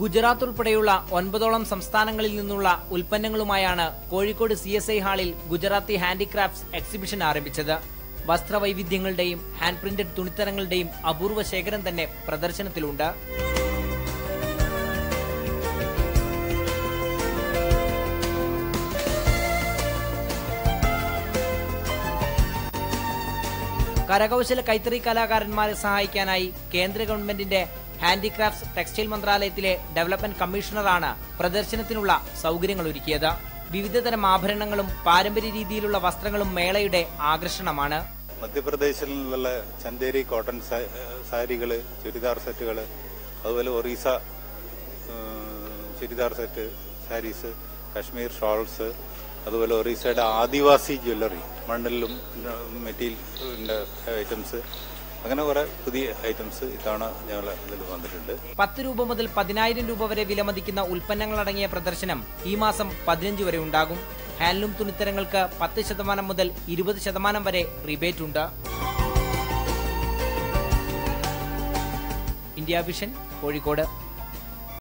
ഗുജറാത്ത് ഉൾപ്പെടെയുള്ള ഒൻപതോളം സംസ്ഥാനങ്ങളിൽ നിന്നുള്ള ഉൽപ്പന്നങ്ങളുമായാണ് കോഴിക്കോട് സി എസ് ഐ ഹാളിൽ ഗുജറാത്തി ഹാൻഡിക്രാഫ്റ്റ്സ് എക്സിബിഷൻ ആരംഭിച്ചത്. വസ്ത്രവൈവിധ്യങ്ങളുടെയും ഹാൻഡ് പ്രിന്റഡ് തുണിത്തരങ്ങളുടെയും അപൂർവ ശേഖരം തന്നെ പ്രദർശനത്തിലുണ്ട്. കരകൗശല കൈത്തറി കലാകാരന്മാരെ സഹായിക്കാനായി കേന്ദ്ര ഗവൺമെന്റിന്റെ ഹാൻഡിക്രാഫ്റ്റ്സ് ടെക്സ്റ്റൈൽ മന്ത്രാലയത്തിലെ ഡെവലപ്മെന്റ് കമ്മീഷണറാണ് പ്രദർശനത്തിനുള്ള സൗകര്യങ്ങൾ ഒരുക്കിയത്. വിവിധതരം ആഭരണങ്ങളും പാരമ്പര്യ രീതിയിലുള്ള വസ്ത്രങ്ങളും മേളയുടെ ആകർഷണമാണ്. മധ്യപ്രദേശിൽ നിന്നുള്ള ചന്തേരി കോട്ടൺ സാരികൾ ചുരിദാർ സെറ്റുകൾ അതുപോലെ Orissa churidar set sarees Kashmir shawls അതുപോലെ ഒറീസയുടെ ആദിവാസി ജ്വല്ലറി മണ്ണിലും മെറ്റീരിയൽ ഐറ്റംസ് അങ്ങനെ കുറെ പുതിയ ഐറ്റംസ് ഇത്തവണ ഞങ്ങൾ ഇതിൽ വന്നിട്ടുണ്ട്. പത്ത് രൂപ മുതൽ പതിനായിരം രൂപ വരെ വിലമതിക്കുന്ന ഉൽപ്പന്നങ്ങളടങ്ങിയ പ്രദർശനം ഈ മാസം പതിനഞ്ച് വരെ ഉണ്ടാകും. ഹാൻഡ്ലൂം തുണിത്തരങ്ങൾക്ക് പത്ത് ശതമാനം മുതൽ ഇരുപത് ശതമാനം വരെ റിബേറ്റ് ഉണ്ട്. India vision Kozhikode.